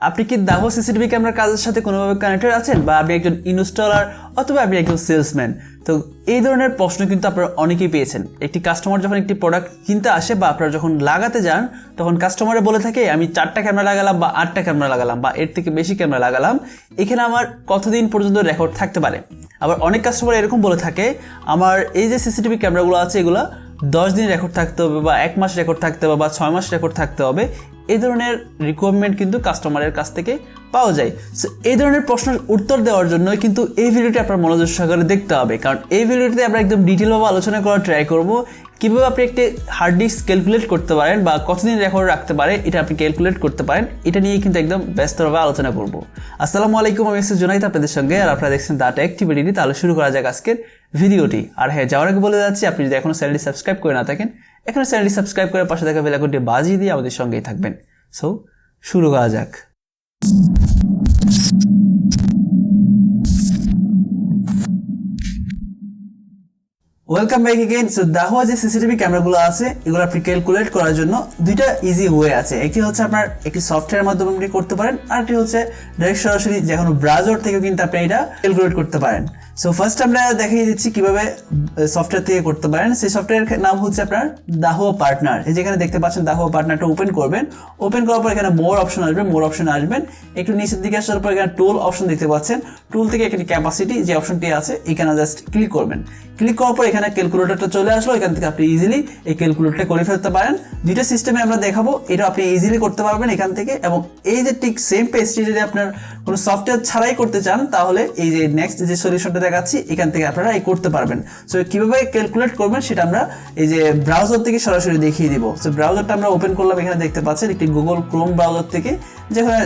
আপনি কি দাহ সিসিটিভি ক্যামেরার কাজের সাথে কোনোভাবে কানেক্টেড আছেন? বা আপনি একজন ইনস্টলার অথবা আপনি একজন সেলসম্যান তো এই ধরনের প্রশ্ন কিন্তু আপনারা অনেকেই পেয়েছেন। একটি কাস্টমার যখন একটি প্রোডাক্ট কিনতে আসে বা আপনারা যখন লাগাতে যান, তখন কাস্টমারে বলে থাকে, আমি চারটা ক্যামেরা লাগালাম বা আটটা ক্যামেরা লাগালাম বা এর থেকে বেশি ক্যামেরা লাগালাম। এখানে আমার কতদিন পর্যন্ত রেকর্ড থাকতে পারে? আবার অনেক কাস্টমার এরকম বলে থাকে, আমার এই যে সিসিটিভি ক্যামেরাগুলো আছে, এগুলো দশ দিন রেকর্ড থাকতে হবে বা এক মাস রেকর্ড থাকতে হবে বা ছয় মাস রেকর্ড থাকতে হবে। এই ধরনের রিকোয়ারমেন্ট কিন্তু কাস্টমারের কাছ থেকে পাওয়া যায়। সো এই ধরনের প্রশ্নের উত্তর দেওয়ার জন্য কিন্তু এই ভিডিওটি আপনার মনোযোগ সহকারে দেখতে হবে। কারণ এই ভিডিওটিতে আমরা একদম ডিটেলভাবে আলোচনা করার ট্রাই করব। কীভাবে আপনি একটি হার্ড ডিস্ক ক্যালকুলেট করতে পারেন বা কতদিন রেকর্ড রাখতে পারে, এটা আপনি ক্যালকুলেট করতে পারেন, এটা নিয়ে কিন্তু একদম ব্যস্তভাবে আলোচনা করব। আসসালামু আলাইকুম, আমি এসে জোনাইত আপনাদের সঙ্গে। আর আপনারা দেখছেন দাটা অ্যাক্টিভিটি তাহলে শুরু করা যাক আজকের ভিডিওটি আর হ্যাঁ যাওয়ার আগে বলে যাচ্ছি, আপনি যদি এখনও চ্যানেলটি সাবস্ক্রাইব করে না থাকেন এখনও চ্যানেলটি সাবস্ক্রাইব করে পাশে থাকা বেলাকনটি বাজিয়ে দিয়ে আমাদের সঙ্গেই থাকবেন। সো, শুরু করা যাক। Welcome back again so Dahua যে সিসিটিভি ক্যামেরাগুলো আছে, এগুলো আপনি ক্যালকুলেট করার জন্য দুইটা ইজি ওয়ে আছে। একটি হচ্ছে আপনার একটি সফটওয়্যারের মাধ্যমে আপনি করতে পারেন আরেকটি হচ্ছে ডাইরেক্ট সরাসরি যে কোনো ব্রাউজার থেকে কিন্তু আপনি এটা ক্যালকুলেট করতে পারেন। সো ফার্স্ট আমরা দেখিয়ে দিচ্ছি কীভাবে সফটওয়্যার থেকে করতে পারেন। সেই সফটওয়্যারের নাম হচ্ছে আপনার দাহো পার্টনার। এই যেখানে দেখতে পাচ্ছেন দাহো পার্টনারটা ওপেন করবেন। ওপেন করার পর এখানে মোর অপশন আসবে মোর অপশন আসবেন। একটু নিচের দিকে আসার পর এখানে টুল অপশন দেখতে পাচ্ছেন। টুল থেকে এখানে ক্যাপাসিটি যে অপশনটি আছে, এখানে জাস্ট ক্লিক করবেন। ক্লিক করার পর এখানে ক্যালকুলেটরটা চলে আসলো। এখান থেকে আপনি ইজিলি এই ক্যালকুলেটরটা করে ফেলতে পারেন। দুইটা সিস্টেমে আমরা দেখাবো। এটা আপনি ইজিলি করতে পারবেন এখান থেকে। এবং এই যে ঠিক সেম পেজটি যদি আপনার কোনো সফটওয়্যার ছাড়াই করতে চান, তাহলে এই যে নেক্সট যে সলিউশনটা দেখাচ্ছি, এখান থেকে আপনারা এই করতে পারবেন। সো কীভাবে ক্যালকুলেট করবেন সেটা আমরা এই যে ব্রাউজার থেকে সরাসরি দেখিয়ে দিব। সো ব্রাউজারটা আমরা ওপেন করলাম, এখানে দেখতে পাচ্ছেন একটি গুগল ক্রোম ব্রাউজার থেকে।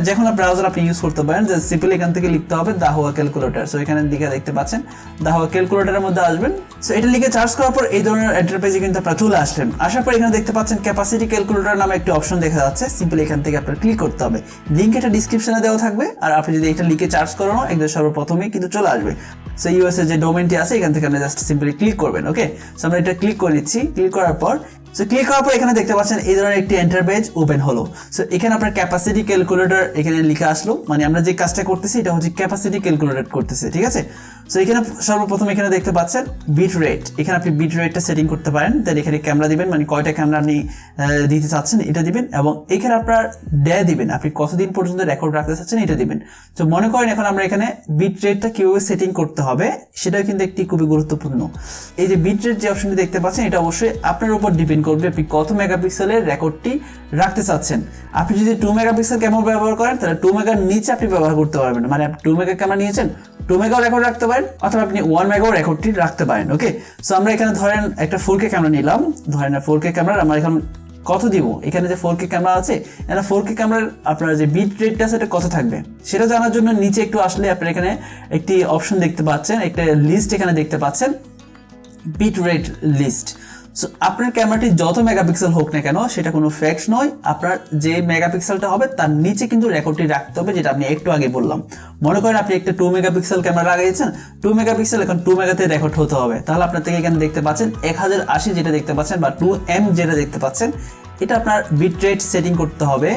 যে কোনো ব্রাউজার আপনি ইউজ করতে পারেন যে সিম্পল এখান থেকে লিখতে হবে দাহোয়া ক্যালকুলেটর সো এখানে দিকে দেখতে পাচ্ছেন, দাহোয়া ক্যালকুলেটরের মধ্যে আসবেন। সো এটা লিখে চার্জ করার পর এই ধরনের এন্টারপ্রাইজে কিন্তু আপনারা চলে আসলেন। আসার পর এখানে দেখতে পাচ্ছেন ক্যাপাসিটি ক্যালকুলেটর নামে একটি অপশন দেখা যাচ্ছে। সিম্পল এখান থেকে আপনার ক্লিক করতে হবে। লিঙ্ক এটা ডিসক্রিপশনে দেওয়া থাকবে। আর আপনি যদি এটা লিখে চার্জ করানো একদম সর্বপ্রথমেই কিন্তু চলে আসবে। সো ইউএসএ যে ডোমেনটি আছে, এখান থেকে আপনি জাস্ট সিম্পলি ক্লিক করবেন ওকে সো আমরা এটা ক্লিক করে নিচ্ছি। ক্লিক করার পর সো ক্লিক করার পর এখানে দেখতে পাচ্ছেন এই ধরনের একটি এন্টার এন্টারপ্রাইজ ওপেন হলো। সো এখানে আপনার ক্যাপাসিটি ক্যালকুলেটর এখানে লেখা আসলো। মানে আমরা যে কাজটা করতেছি, এটা হচ্ছে ক্যাপাসিটি ক্যালকুলেটর করতেছে, ঠিক আছে? সো এখানে সর্বপ্রথম এখানে দেখতে পাচ্ছেন বিট রেট এখানে আপনি বিট রেটটা সেটিং করতে পারেন দেন এখানে ক্যামেরা দিবেন মানে কয়টা ক্যামেরা আপনি দিতে চাচ্ছেন এটা দিবেন, এবং এখানে আপনার ডে দিবেন। আপনি কতদিন পর্যন্ত রেকর্ড রাখতে চাচ্ছেন এটা দিবেন। তো মনে করেন এখন আমরা এখানে বিট রেটটা কীভাবে সেটিং করতে হবে সেটা কিন্তু একটি খুবই গুরুত্বপূর্ণ। এই যে বিট রেট যে অপশনটি দেখতে পাচ্ছেন, এটা অবশ্যই আপনার উপর ডিপেন্ড করবে আপনি কত মেগাপিক্সেলের রেকর্ডটি রাখতে চাচ্ছেন। আপনি যদি টু মেগাপিক্সেল ক্যামেরা ব্যবহার করেন, তাহলে টু মেগার নিচে আপনি ব্যবহার করতে পারবেন। মানে টু মেগা ক্যামেরা নিয়েছেন টু মেগাও রেকর্ড রাখতে পারেন, অথবা আপনি ওয়ান মেগাও রেকর্ডটি রাখতে পারেন ওকে সো আমরা এখানে ধরেন একটা ফোর কে ক্যামেরা নিলাম, ধরেন ফোর কে ক্যামেরা আমরা এখন কত দিব? এখানে যে ফোর কে ক্যামেরা আছে এখানে ফোর কে ক্যামেরার আপনার যে বিট রেটটা সেটা এটা কত থাকবে? সেটা জানার জন্য নিচে একটু আসলে আপনি এখানে একটি অপশন দেখতে পাচ্ছেন, একটা লিস্ট এখানে দেখতে পাচ্ছেন বিট রেট লিস্ট সো আপনার ক্যামেরাটি যত মেগাপিক্সেল হোক না কেন, সেটা কোনো ফ্যাক্ট নয়। আপনার যে মেগাপিক্সেলটা হবে, তার নিচে কিন্তু রেকর্ডটি রাখতে হবে, যেটা আমি একটু আগে বললাম। মনে করেন আপনি একটা টু মেগাপিক্সেল ক্যামেরা লাগাইছেন টু মেগাপিক্সেল এখন টু মেগাতে রেকর্ড হতে হবে। তাহলে আপনার থেকে এখানে দেখতে পাচ্ছেন, এক হাজার আশি যেটা দেখতে পাচ্ছেন বা টু এম যেটা দেখতে পাচ্ছেন, এটা আপনার বিট রেট সেটিং করতে হবে।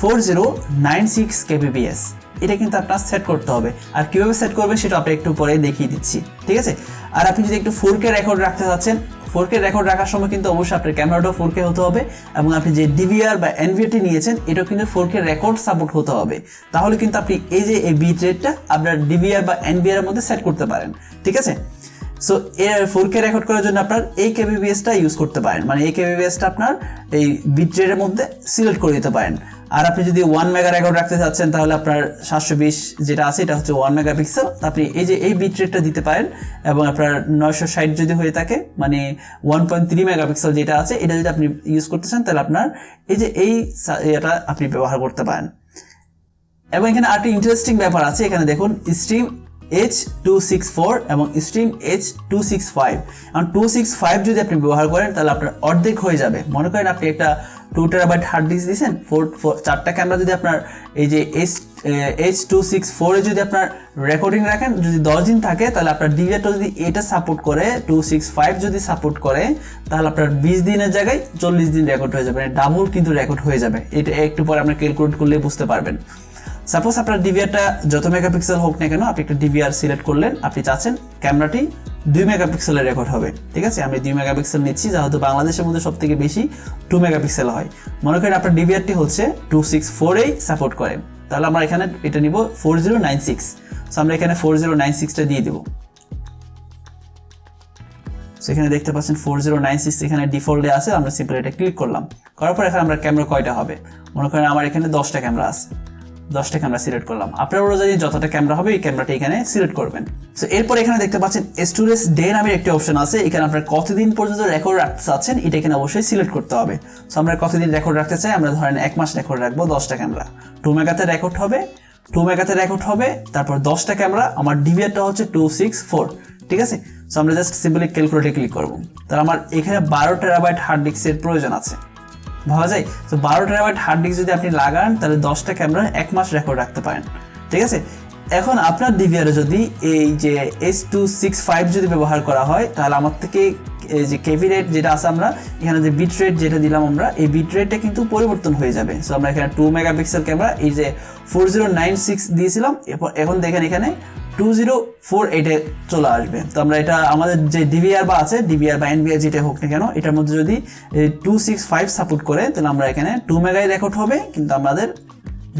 Four zero nine six kbps এটা কিন্তু আপনার সেট করতে হবে। আর কীভাবে সেট করবেন সেটা আপনি একটু পরে দেখিয়ে দিচ্ছি, ঠিক আছে? আর আপনি যদি একটু ফোর কে রেকর্ড রাখতে চাচ্ছেন ফোর কে রেকর্ড রাখার সময় কিন্তু অবশ্যই আপনার ক্যামেরাটাও ফোর কে হতে হবে এবং আপনি যে ডিভিআর বা এনভিআরটি নিয়েছেন, এটাও কিন্তু ফোর কে রেকর্ড সাপোর্ট হতে হবে। তাহলে কিন্তু আপনি এই যে এই বিট রেটটা আপনার ডিভিআর বা এনভিআর এর মধ্যে সেট করতে পারেন, ঠিক আছে? সো এর ফোর কে রেকর্ড করার জন্য আপনার এই কেবিবিএসটা ইউজ করতে পারেন। মানে এই কেবিবিএসটা আপনার এই বিট রেটের মধ্যে সিলেক্ট করে দিতে পারেন। আর আপনি যদি ওয়ান মেগা রেকর্ড রাখতে চাচ্ছেন, তাহলে আপনার সাতশো বিশ যেটা আছে, এটা হচ্ছে ওয়ান মেগা পিক্সেল আপনি এই যে এই বিট রেটটা দিতে পারেন, এবং আপনার নয়শো ষাট যদি হয়ে থাকে মানে one point three mega pixel যেটা আছে, এটা যদি আপনি ইউজ করতে চান, তাহলে আপনার এই যে এই এটা আপনি ব্যবহার করতে পারেন। এবং এখানে আর আরেকটি ইন্টারেস্টিং ব্যাপার আছে, এখানে দেখুন stream H two six four এবং stream H two six five এবং টু সিক্স ফাইভ যদি আপনি ব্যবহার করেন, তাহলে আপনার অর্ধেক হয়ে যাবে। মনে করেন আপনি একটা টু টেরাবাইট হার্ড ডিস্ক দিয়েছেন ফোর চারটা ক্যামেরা যদি আপনার এই যে এইচ এইচ টু সিক্স ফোরে যদি আপনার রেকর্ডিং রাখেন, যদি দশ দিন থাকে, তাহলে আপনার ডিভিআরটা যদি এটা সাপোর্ট করে টু সিক্স ফাইভ যদি সাপোর্ট করে, তাহলে আপনার বিশ দিনের জায়গায় চল্লিশ দিন রেকর্ড হয়ে যাবে। ডাবল কিন্তু রেকর্ড হয়ে যাবে। এটা একটু পরে আপনার ক্যালকুলেট করলে বুঝতে পারবেন। সাপোজ আপনার ডিভিআরটা যত মেগাপিক্সেল হোক না কেন, আপনি একটা ডিভিআর সিলেক্ট করলেন, আপনি চাচ্ছেন ক্যামেরাটি দুই মেগাপিক্সেলের রেকর্ড হবে, ঠিক আছে? আমি দুই মেগাপিক্সেল নিচ্ছি, যেহেতু বাংলাদেশের মধ্যে সব থেকে বেশি টু মেগাপিক্সেল হয়। মনে করেন আপনার ডিভিআরটি হচ্ছে টু সিক্স ফোরেই সাপোর্ট করে। তাহলে আমরা এখানে এটা নিব four zero nine six so আমরা এখানে ফোর জিরো নাইন সিক্সটা দিয়ে দেবো। সেখানে দেখতে পাচ্ছেন ফোর জিরো নাইন সিক্স এখানে ডিফল্টে আছে, আমরা সিম্পল এটা ক্লিক করলাম। করার পর এখানে আমরা ক্যামেরা কয়টা হবে? মনে করেন আমার এখানে দশটা ক্যামেরা আছে। দশটা ক্যামেরা সিলেক্ট করলাম। আপনারা যদি যতটা ক্যামেরা হবে, এই ক্যামেরাটা এখানে সিলেক্ট করবেন। সো এরপর এখানে দেখতে পাচ্ছেন স্টোরেজ ডে নামের একটি অপশন আছে। এখানে আপনার কতদিন পর্যন্ত রেকর্ড রাখতে চাচ্ছেন, এটা এখানে অবশ্যই সিলেক্ট করতে হবে। সো আমরা কতদিন রেকর্ড রাখতে চাই? আমরা ধরেন এক মাস রেকর্ড রাখব দশটা ক্যামেরা টু মেগাতে রেকর্ড হবে টু মেগাতে রেকর্ড হবে, তারপর দশটা ক্যামেরা আমার ডিভিআরটা হচ্ছে টু সিক্স ফোর ঠিক আছে? সো আমরা জাস্ট সিম্পলি ক্যালকুলেটে ক্লিক করব। তাহলে আমার এখানে বারো টেরাবাইট হার্ড ডিস্কের প্রয়োজন আছে। ভাবা যায়? তো বারো টেরাবাইট হার্ড ডিস্ক যদি আপনি লাগান, তাহলে দশটা ক্যামেরা এক মাস রেকর্ড রাখতে পারেন। ঠিক আছে? এখন আপনার ডিভিআরে যদি এই যে এস টু সিক্স ফাইভ যদি ব্যবহার করা হয়, তাহলে আমার থেকে এই যে কেভি রেট যেটা আছে আমরা, এখানে যে বিট রেট যেটা দিলাম আমরা, এই বিট রেটটা কিন্তু পরিবর্তন হয়ে যাবে। সো আমরা এখানে টু মেগাপিক্সেল ক্যামেরা এই যে ফোর জিরো নাইন সিক্স দিয়েছিলাম এখন দেখেন এখানে টু জিরো ফোর এইটে চলে আসবে। তো আমরা এটা আমাদের যে ডিভিআর বা আছে ডিভিআর বা এনবিআর যেটা হোক না কেন, এটার মধ্যে যদি টু সিক্স ফাইভ সাপোর্ট করে, তাহলে আমরা এখানে টু মেগাই রেকর্ড হবে, কিন্তু আমাদের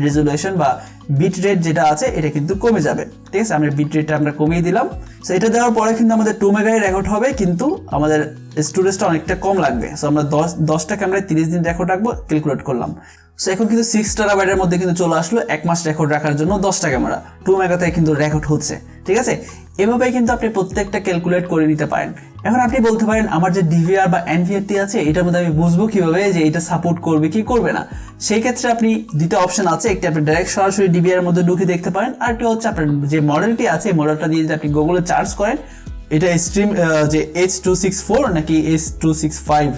রেজুলেশন বা বিট রেট যেটা আছে, এটা কিন্তু কমে যাবে। ঠিক আছে? আমরা বিট রেটটা আমরা কমিয়ে দিলাম। সো এটা দেওয়ার পরে কিন্তু আমাদের টু মেগাই রেকর্ড হবে, কিন্তু আমাদের স্টোরেজটা অনেকটা কম লাগবে। সো আমরা দশ দশটা ক্যামেরায় তিরিশ দিন রেকর্ড রাখব ক্যালকুলেট করলাম। সো এখন কিন্তু সিক্স টেরাবাইটের মধ্যে কিন্তু চলে আসলো এক মাস রেকর্ড রাখার জন্য দশটা ক্যামেরা টু মেগাতে কিন্তু রেকর্ড হচ্ছে, ঠিক আছে? এভাবেই কিন্তু আপনি প্রত্যেকটা ক্যালকুলেট করে নিতে পারেন। এখন আপনি বলতে পারেন, আমার যে ডিভিআর বা এনভিআরটি আছে, এটার মধ্যে আমি বুঝব কীভাবে যে এটা সাপোর্ট করবে কি করবে না। সেই ক্ষেত্রে আপনি দুটো অপশন আছে, একটি আপনি ডাইরেক্ট সরাসরি ডিভিআর মধ্যে ঢুকে দেখতে পারেন, আর একটি হচ্ছে আপনার যে মডেলটি আছে, এই মডেলটা দিয়ে যদি আপনি গুগলে চার্জ করেন, এটা স্ট্রিম যে এইচ টু সিক্স ফোর নাকি এইচ টু সিক্স ফাইভ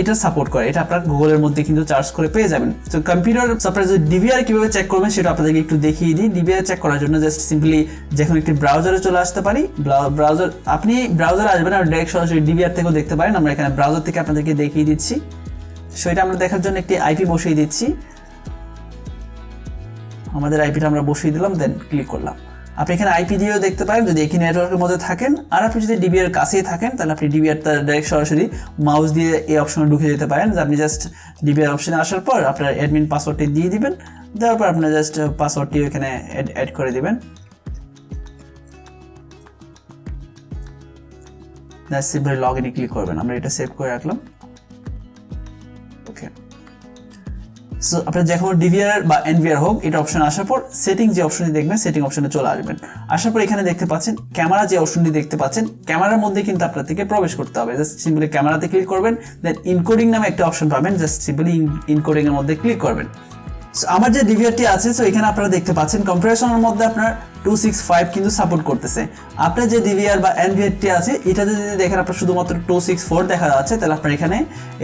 এটা সাপোর্ট করে। এটা আপনার গুগলের মধ্যে কিন্তু চার্জ করে পেয়ে যাবেন। তো কম্পিউটার আপনার যে ডিভিআর কীভাবে চেক করবেন সেটা আপনাদেরকে একটু দেখিয়ে দিই। ডিভিআর চেক করার জন্য জাস্ট সিম্পলি যখন একটি ব্রাউজারে চলে আসতে পারি ব্রাউজার আপনি ব্রাউজার আসবেন আর ডাইরেক্ট সরাসরি ডিভিআর থেকেও দেখতে পারেন। আমরা এখানে ব্রাউজার থেকে আপনাদেরকে দেখিয়ে দিচ্ছি। সো এটা আমরা দেখার জন্য একটি আইপি বসিয়ে দিচ্ছি। আমাদের আইপিটা আমরা বসিয়ে দিলাম দেন ক্লিক করলাম। আপনি এখানে আইপি দিয়েও দেখতে পারেন, যদি একই নেটওয়ার্কের মধ্যে থাকেন। আর আপনি যদি ডিবিআর কাছেই থাকেন, তাহলে আপনি ডিবিআর তার ডাইরেক্ট সরাসরি মাউস দিয়ে এই অপশনে ঢুকে যেতে পারেন। যে আপনি জাস্ট ডিবিআর অপশনে আসার পর আপনার অ্যাডমিন পাসওয়ার্ডটি দিয়ে দিবেন। দেওয়ার পর আপনার জাস্ট পাসওয়ার্ডটি এখানে অ্যাড করে দিবেন। সিম্পলি লগ ইনে ক্লিক করবেন। আমরা এটা সেভ করে রাখলাম। সো আপনার যখন ডিভিআর বা এনভিআর হোক এটা অপশন আসার পর সেটিং যে অপশনটি দেখবেন সেটিং অপশনে চলে আসবেন। আসার পর এখানে দেখতে পাচ্ছেন ক্যামেরা যে অপশনটি দেখতে পাচ্ছেন ক্যামেরার মধ্যে কিন্তু আপনার থেকে প্রবেশ করতে হবে। জাস্ট সিম্পলি ক্যামেরাতে ক্লিক করবেন দেন ইনকোডিং নামে একটা অপশন পাবেন জাস্ট সিম্পলি ইনকোডিং এর মধ্যে ক্লিক করবেন। So, আমার যে ডিভিআরটি আছে সো এখানে আপনারা দেখতে পাচ্ছেন কম্পারিশনের মধ্যে আপনার টু সিক্স ফাইভ কিন্তু সাপোর্ট করতেছে। আপনার যে ডিভিআর বা এনভিআরটি আছে এটাতে যদি দেখেন আপনার শুধুমাত্র টু সিক্স ফোর দেখা যাচ্ছে তাহলে আপনার এখানে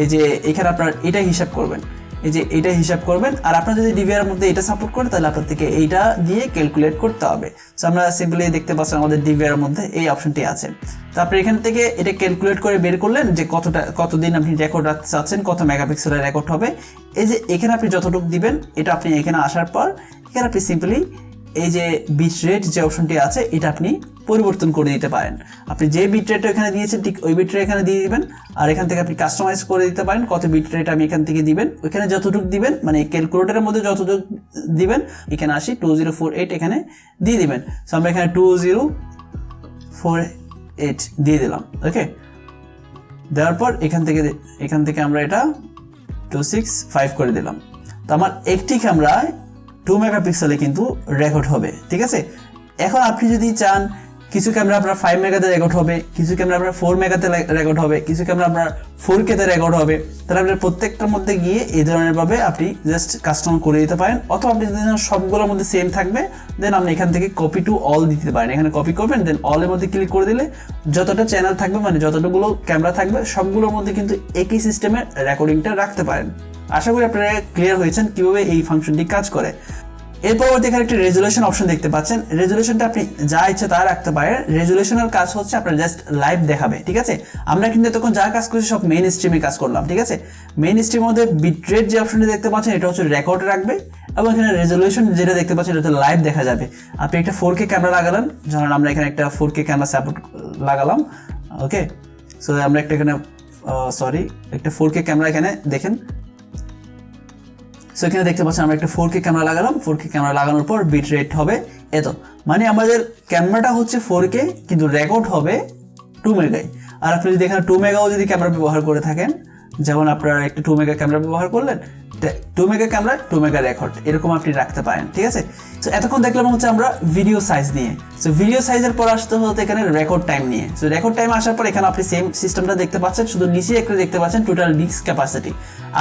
এই যে এখানে আপনার এটা হিসাব করবেন। এই যে এটা হিসাব করবেন, আর আপনার যদি ডিভিআর মধ্যে এটা সাপোর্ট করে তাহলে আপনার থেকে এইটা দিয়ে ক্যালকুলেট করতে হবে। সো আমরা সিম্পলি দেখতে পাচ্ছেন আমাদের ডিভিআর মধ্যে এই অপশনটি আছে। তো আপনি এখান থেকে এটা ক্যালকুলেট করে বের করলেন যে কতটা, কতদিন আপনি রেকর্ড রাখতে চাচ্ছেন, কত মেগাপিক্সেলের রেকর্ড হবে। এই যে এখানে আপনি যতটুকু দিবেন, এটা আপনি এখানে আসার পর, এখানে আপনি সিম্পলি এই যে বিট রেট যে অপশনটি আছে, এটা আপনি পরিবর্তন করে দিতে পারেন। আপনি যে বিট রেট এখানে দিয়েছেন, ঠিক ওই বিট রেট এখানে দিয়ে দিবেন, আর এখান থেকে আপনি কাস্টমাইজ করে দিতে পারেন, কত বিট রেট আমি এখান থেকে দিবেন। ওইখানে যতটুকু দিবেন মানে ক্যালকুলেটারের মধ্যে যতটুকু দিবেন, এখানে আসি টু জিরো ফোর এইট এখানে দিয়ে দিবেন। সো আমরা এখানে টু জিরো ফোর এইট দিয়ে দিলাম ওকে দেওয়ার পর এখান থেকে এখান থেকে আমরা এটা টু সিক্স ফাইভ করে দিলাম। তো, আমার একটি ক্যামেরায় টু মেগাপিক্সেলে কিন্তু রেকর্ড হবে, ঠিক আছে? এখন আপনি যদি চান, কিছু ক্যামেরা আপনার ফাইভ মেগাতে রেকর্ড হবে, কিছু ক্যামেরা আপনার ফোর মেগাতে রেকর্ড হবে, কিছু ক্যামেরা আপনার ফোর কেতে রেকর্ড হবে, তাহলে আপনার প্রত্যেকটার মধ্যে গিয়ে এই ধরনের ভাবে আপনি জাস্ট কাস্টম করে দিতে পারেন, অথবা আপনি যদি সবগুলোর মধ্যে সেম থাকবে দেন আপনি এখান থেকে কপি টু অল দিতে পারেন। এখানে কপি করবেন দেন অলের মধ্যে ক্লিক করে দিলে যতটা চ্যানেল থাকবে মানে যতটুকুলো ক্যামেরা থাকবে, সবগুলোর মধ্যে কিন্তু একই সিস্টেমের রেকর্ডিংটা রাখতে পারেন। আশা করি আপনারা ক্লিয়ার হয়েছেন কীভাবে এই ফাংশনটি কাজ করে। এর পরবর্তী এখানে একটা রেজুলেশন অপশন দেখতে পাচ্ছেন। রেজুলেশনটা আপনি যা ইচ্ছে তা রাখতে পারেন। রেজুলেশনের কাজ হচ্ছে আপনার জাস্ট লাইভ দেখাবে, ঠিক আছে? আমরা কিন্তু তখন যা কাজ করছি সব মেইন স্ট্রিমে কাজ করলাম, ঠিক আছে? মেইন স্ট্রিমের মধ্যে বিটরেট যে অপশনটা দেখতে পাচ্ছেন, এটা হচ্ছে রেকর্ড রাখবে এবং এখানে রেজলিউশন যেটা দেখতে পাচ্ছেন, এটা লাইভ দেখা যাবে। আপনি একটা ফোর কে ক্যামেরা লাগালেন, ধরেন আমরা এখানে একটা ফোর কে ক্যামেরা সাপোর্ট লাগালাম ওকে সো আমরা একটা এখানে সরি একটা ফোর কে ক্যামেরা এখানে দেখেন সো এখানে দেখতে পাচ্ছেন আমরা একটা ফোর কে ক্যামেরা লাগালাম। ফোর কে ক্যামেরা লাগানোর পর বিট রেট হবে এত। মানে আমাদের ক্যামেরাটা হচ্ছে ফোর কে কিন্তু রেকর্ড হবে টু মেগায় আর আপনি যদি এখানে টু মেগাও যদি ক্যামেরা ব্যবহার করে থাকেন যেমন আপনারা একটা টু মেগা ক্যামেরা ব্যবহার করলেন two mega camera two mega record এরকম আপনি রাখতে পারেন, ঠিক আছে? তো এতক্ষণ দেখলাম হচ্ছে আমরা ভিডিও সাইজ নিয়ে। সো ভিডিও সাইজের পর আসতে হতে এখানে রেকর্ড টাইম নিয়ে। সো রেকর্ড টাইম আসার পর এখানে আপনি সেম সিস্টেমটা দেখতে পাচ্ছেন, শুধু নিচে একটা দেখতে পাচ্ছেন টোটাল ডিস্ক ক্যাপাসিটি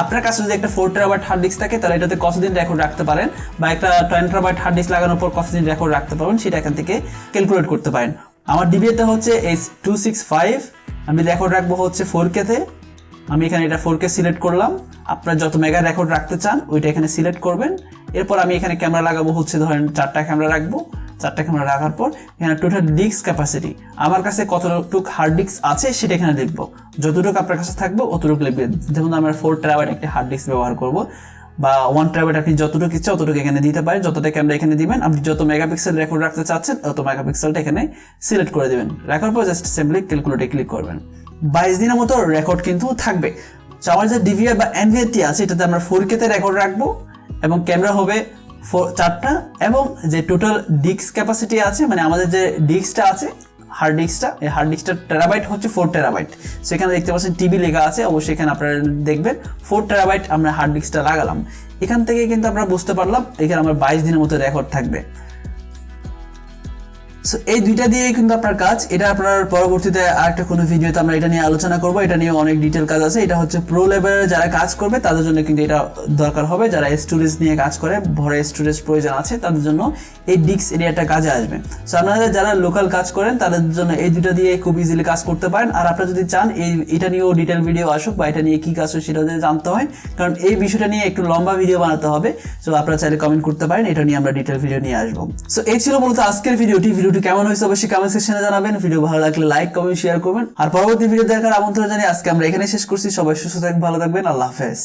আপনার কাছে যদি একটা ফোর টেরাবাইট হার্ড ডিস্ক থাকে, তাহলে এটাতে কতদিন রেকর্ড রাখতে পারেন? বা একটা টেন টেরাবাইট হার্ড ডিস্ক লাগানোর পর কতদিন রেকর্ড রাখতে পারবেন, সেটা এখান থেকে ক্যালকুলেট করতে পারেন। আমার ডিবিএতে হচ্ছে এইচ টু সিক্স ফাইভ আমি রেকর্ড রাখব হচ্ছে ফোর কেতে আমি এখানে এটা ফোর কে সিলেক্ট করলাম। আপনার যত মেগা রেকর্ড রাখতে চান, ওইটা এখানে সিলেক্ট করবেন। এরপর আমি এখানে ক্যামেরা লাগাবো, হচ্ছে ধরেন চারটা ক্যামেরা রাখব। চারটা ক্যামেরা রাখার পর এখানে টোটাল ডিস্ক ক্যাপাসিটি আমার কাছে কতটুক হার্ড ডিস্ক আছে সেটা এখানে লিখব যতটুকু আপনার কাছে থাকবে, অতটুকু লিখবে যেমন আমরা ফোর টেরাবাইট একটা হার্ড ডিস্ক ব্যবহার করব, বা ওয়ান টেরাবাইট আপনি যতটুকু ইচ্ছে অতটুকু এখানে দিতে পারেন। যতটা ক্যামেরা এখানে দিবেন, আপনি যত মেগাপিক্সেল রেকর্ড রাখতে চাচ্ছেন, তত মেগাপিক্সেলটা এখানে সিলেক্ট করে দেবেন। রাখার পর জাস্ট সিম্পলি ক্যালকুলেটে ক্লিক করবেন। বাইশ দিনের মতো রেকর্ড কিন্তু থাকবে। তো আমার যে ডিভিআর বা এনভিআরটি আছে, এটাতে আমরা ফোর কেতে রেকর্ড রাখব এবং ক্যামেরা হবে ফোর- চারটা এবং যে টোটাল ডিস্ক ক্যাপাসিটি আছে মানে আমাদের যে ডিস্কটা আছে হার্ড ডিস্কটা এই হার্ড ডিস্কটা টেরাবাইট হচ্ছে ফোর টেরাবাইট সেখানে দেখতে পাচ্ছেন টিভি লেখা আছে, অবশ্যই এখানে আপনারা দেখবেন ফোর টেরাবাইট আমরা হার্ড ডিস্কটা লাগালাম। এখান থেকে কিন্তু আমরা বুঝতে পারলাম, এখানে আমার বাইশ দিনের মতো রেকর্ড থাকবে। সো এই দুইটা দিয়ে কিন্তু আপনার কাজ। এটা আপনার পরবর্তীতে আরেকটা কোনো ভিডিওতে আমরা এটা নিয়ে আলোচনা করব। এটা নিয়ে অনেক ডিটেল কাজ আছে। এটা হচ্ছে প্রো লেভেলের যারা কাজ করবে, তাদের জন্য কিন্তু এটা দরকার হবে। যারা স্টোরেজ নিয়ে কাজ করে, ভরে স্টোরেজ প্রয়োজন আছে, তাদের জন্য এই ডিক্স এরিয়াটা কাজে আসবে। সো আপনারা যারা লোকাল কাজ করেন, তাদের জন্য এই দুটো দিয়ে খুব ইজিলি কাজ করতে পারেন। আর আপনারা যদি চান, এই, এটা নিয়েও ডিটেল ভিডিও আসুক বা এটা নিয়ে কি কাজ হয় সেটা যদি জানতে হয়, কারণ এই বিষয়টা নিয়ে একটু লম্বা ভিডিও বানাতে হবে। সো আপনারা চাইলে কমেন্ট করতে পারেন। এটা নিয়ে আমরা ডিটেল ভিডিও নিয়ে আসব। সো এই ছিল মূলত আজকের ভিডিওটি ভিডিওটি কেমন হয়েছে অবশ্যই কমেন্ট সেকশনে জানাবেন। ভিডিও ভালো লাগলে লাইক কমেন্ট শেয়ার করবেন। আর পরবর্তী ভিডিও দেখার আমন্ত্রণ জানিয়ে আজকে আমরা এখানে শেষ করছি। সবাই সুস্থ থাকবেন, ভালো থাকবেন। আল্লাহ হাফেজ।